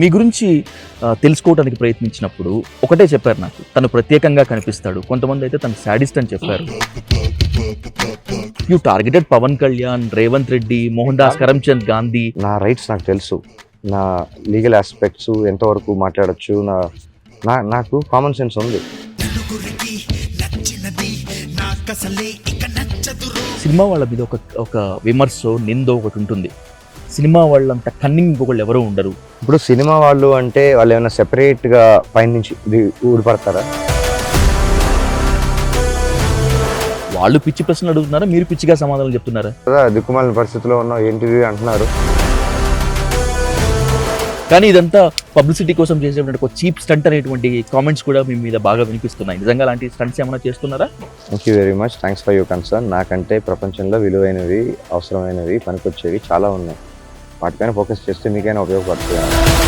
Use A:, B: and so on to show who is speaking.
A: మీ గురించి తెలుసుకోవడానికి ప్రయత్నించినప్పుడు ఒకటే చెప్పారు నాకు. తను ప్రత్యేకంగా కనిపిస్తాడు. కొంతమంది అయితే తను శాడిస్ట్ అని చెప్పారు. You targeted Pawan Kalyan Revanth Reddy Mohandas Karamchand Gandhi.
B: నా రైట్స్ నాకు తెలుసు. నా లీగల్ ఆస్పెక్ట్స్ ఎంతవరకు మాట్లాడొచ్చు నా నా నాకు కామన్ సెన్స్ ఉంది.
A: సినిమా వాళ్ళ మీద ఒక ఒక విమర్శ నిందో ఒకటి ఉంటుంది. సినిమా వాళ్ళంత కన్నింగ్ ఇంకొకళ్ళు ఎవరూ ఉండరు.
B: ఇప్పుడు సినిమా వాళ్ళు అంటే వాళ్ళు ఏమైనా సెపరేట్గా పైనుంచి ఇది ఊడిపడతారా?
A: వాళ్ళు పిచ్చి ప్రశ్నలు అడుగుతున్నారా? మీరు పిచ్చిగా సమాధానం చెప్తున్నారా?
B: కదా దిక్కుమాలిన పరిస్థితిలో ఉన్నావు ఏంటిది అంటున్నారు.
A: కానీ ఇదంతా పబ్లిసిటీ కోసం చేసేటువంటి ఒక చీప్ స్టంట్ అనేటువంటి కామెంట్స్ కూడా మీ మీద బాగా వినిపిస్తున్నాయి. నిజంగా అలాంటి స్టంట్స్ ఏమైనా చేస్తున్నారా?
B: Thank you very much thanks for your concern నాకంటే ప్రపంచంలో విలువైనవి అవసరమైనవి పనికొచ్చేవి చాలా ఉన్నాయి. వాటిపైన ఫోకస్ చేస్తే మీకైనా ఉపయోగపడుతుంది.